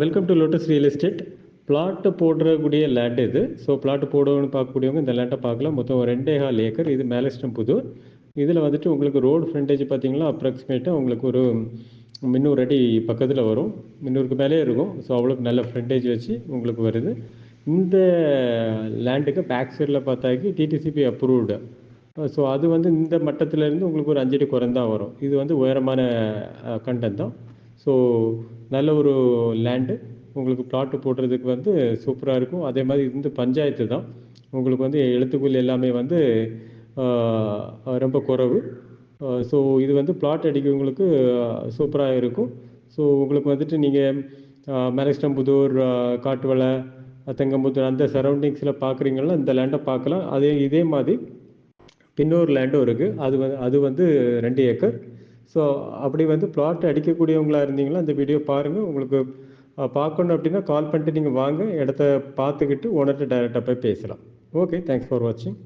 Welcome to lotus real estate plot போடுறக்கூடிய land இது. So plot போடணும்னு பார்க்கக்கூடியவங்க இந்த லேண்டை பார்க்கலாம். மொத்தம் ரெண்டே கால் ஏக்கர் இது மேலஸ்டம் புதூர். இதில் வந்துட்டு உங்களுக்கு ரோடு ஃப்ரண்டேஜ் பார்த்தீங்கன்னா அப்ராக்சிமேட்டாக உங்களுக்கு ஒரு முந்நூறு அடி பக்கத்தில் வரும். முந்நூறுக்கு மேலே இருக்கும். ஸோ அவ்வளோக்கு நல்ல ஃப்ரண்டேஜ் வச்சு உங்களுக்கு வருது. இந்த லேண்டுக்கு பேக் சைடில் பார்த்தாக்கி டிடிசிபி அப்ரூவ்டு ஸோ அது வந்து இந்த மட்டத்திலேருந்து உங்களுக்கு ஒரு அஞ்சடி குறைந்தான் வரும். இது வந்து உயரமான uh, கண்டம் தான். ஸோ நல்ல ஒரு லேண்டு உங்களுக்கு பிளாட்டு போடுறதுக்கு வந்து சூப்பராக இருக்கும். அதே மாதிரி வந்து பஞ்சாயத்து தான். உங்களுக்கு வந்து எழுத்துக்குள் எல்லாமே வந்து ரொம்ப குறைவு. ஸோ இது வந்து பிளாட் அடிக்கிறவங்களுக்கு சூப்பராக இருக்கும். ஸோ உங்களுக்கு வந்துட்டு நீங்கள் மேலஸ்டம்புதூர் காட்டுவலை தெங்கம்புத்தூர் அந்த சரௌண்டிங்ஸில் பார்க்குறீங்களா இந்த லேண்டை பார்க்கலாம் அதே இதே மாதிரி பின்னொரு லேண்டும் இருக்குது அது வந்து அது வந்து ரெண்டு ஏக்கர் ஸோ அப்படி வந்து பிளாட் அடிக்கக்கூடியவங்களா இருந்தீங்களா? அந்த வீடியோ பாருங்கள் உங்களுக்கு பார்க்கணும் அப்படின்னா கால் பண்ணிட்டு நீங்கள் வாங்க. இடத்த பார்த்துக்கிட்டு ஓனர்கிட்ட டைரெக்டாக போய் பேசலாம். ஓகே தேங்க்ஸ் ஃபார் வாட்சிங்